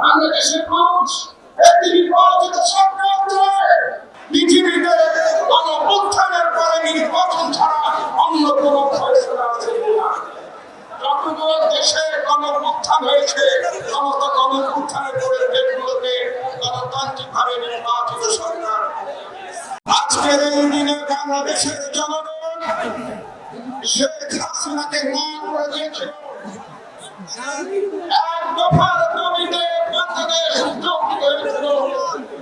বাংলাদেশের মানুষ একটি নির্বাচিত সরকারকে পৃথিবীতে নির্বাচন ছাড়া অন্য কোনো ফয়সলা আছে যতগুলো দেশে হয়েছে, সমস্ত গণঅভ্যুত্থানের পরে দেশগুলোতে গণতান্ত্রিকভাবে নির্বাচিত আজকের দিনে জনগণ শেখ হাসিনাকে না করে দিয়েছে।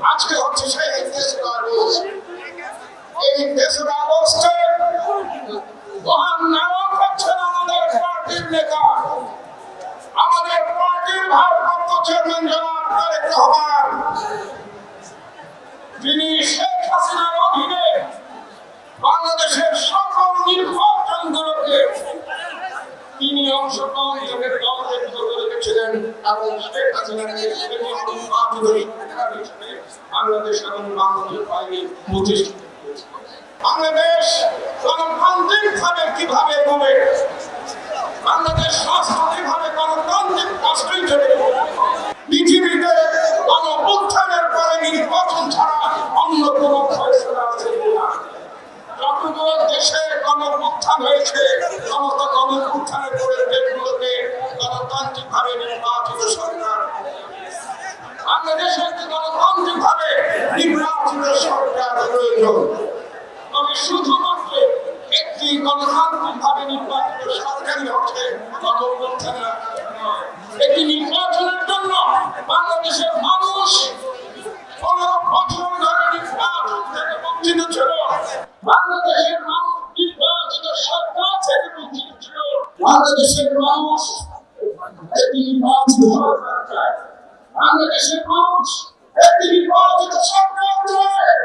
আজকে হচ্ছে সেই দেশের অবস্থা এই দেশের অবস্থায় মহান নায়ক আমাদের আমাদের পার্টির ভারপ্রাপ্ত নির্বাচিত বাংলাদেশ এবং কীভাবে হবে? বাংলাদেশ কীভাবে গণতান্ত্রিক রাষ্ট্র হিসেবে পৃথিবীতে গণঅভ্যুত্থানের পরে নির্বাচন ছাড়া অন্য কোনো ফয়সলা আছে কিনা? যতগুলো দেশে গণঅভ্যুত্থান হয়েছে, সমস্ত বাংলাদেশে একটি গণতান্ত্রিকভাবে নির্বাচিত সরকার তবে শুধুমাত্র একটি গণতান্ত্রিকভাবে নির্বাচিত একটি নির্বাচনের জন্য বাংলাদেশের মানুষ পনেরো বছর ধরে নির্বাচন ছিল। বাংলাদেশের মানুষ নির্বাচিত সরকার থেকে বঞ্চিত ছিল। বাংলাদেশের মানুষ একটি বাংলাদেশের মানুষ একটি নির্বাচিত সরকার চায়